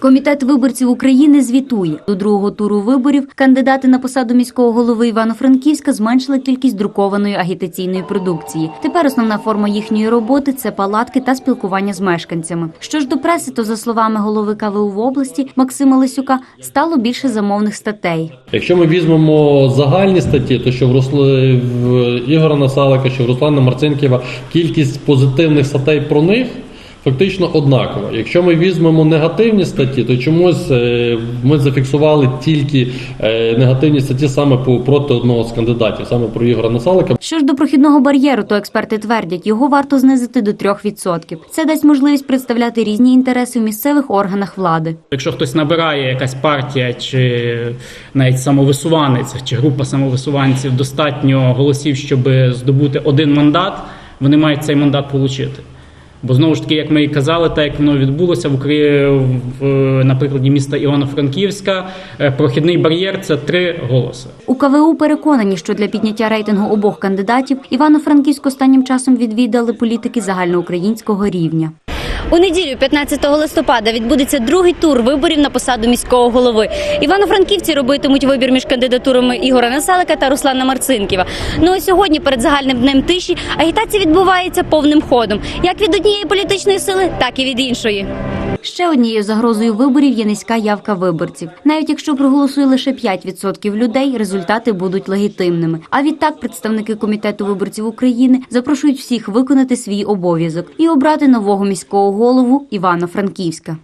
Комітет виборців України звітує до другого туру виборів. Кандидати на посаду міського голови Івано-Франківська зменшили кількість друкованої агітаційної продукції. Тепер основна форма їхньої роботи це палатки та спілкування з мешканцями. Що ж до преси, то за словами голови КВУ в області Максима Лисюка стало більше замовних статей. Якщо ми візьмемо загальні статті, то що в, Русли... в Ігора Насалика, що в Руслана Марцинківа кількість позитивних статей про них фактично однакова. Якщо ми візьмемо негативні статті, то чомусь е, ми зафіксували тільки е, негативні статті саме по проти одного з кандидатів, саме про Ігора Насалика. Що ж до прохідного бар'єру, то експерти твердять, його варто знизити до 3%. Це дасть можливість представляти різні інтереси в місцевих органах влади. Якщо хтось набирає якась партія чи навіть самовисуванець чи група самовисуванців достатньо голосів, щоб здобути один мандат, вони мають цей мандат отримати. Бо знову ж таки, як ми і казали, так як воно відбулося в в на прикладі міста Івано-Франківська, е, прохідний бар'єр це три голоси. У КВУ переконані, що для підняття рейтингу обох кандидатів Івано-Франківськ останнім часом відвідали політики загальноукраїнського рівня. У неділю, 15 листопада, відбудеться другий тур виборів на посаду міського голови. Івано-франківці робитимуть вибір між кандидатурами Ігора Насалика та Руслана Марцинківа. Ну а сьогодні, перед загальним днем тиші, агітація відбувається повним ходом, як від однієї політичної сили, так і від іншої. Ще однією загрозою виборів є низька явка виборців. Навіть якщо проголосує лише 5% людей, результати будуть легітимними. А відтак представники комітету виборців України запрошують всіх виконати свій обов'язок і обрати нового міського голову Івано-Франківська.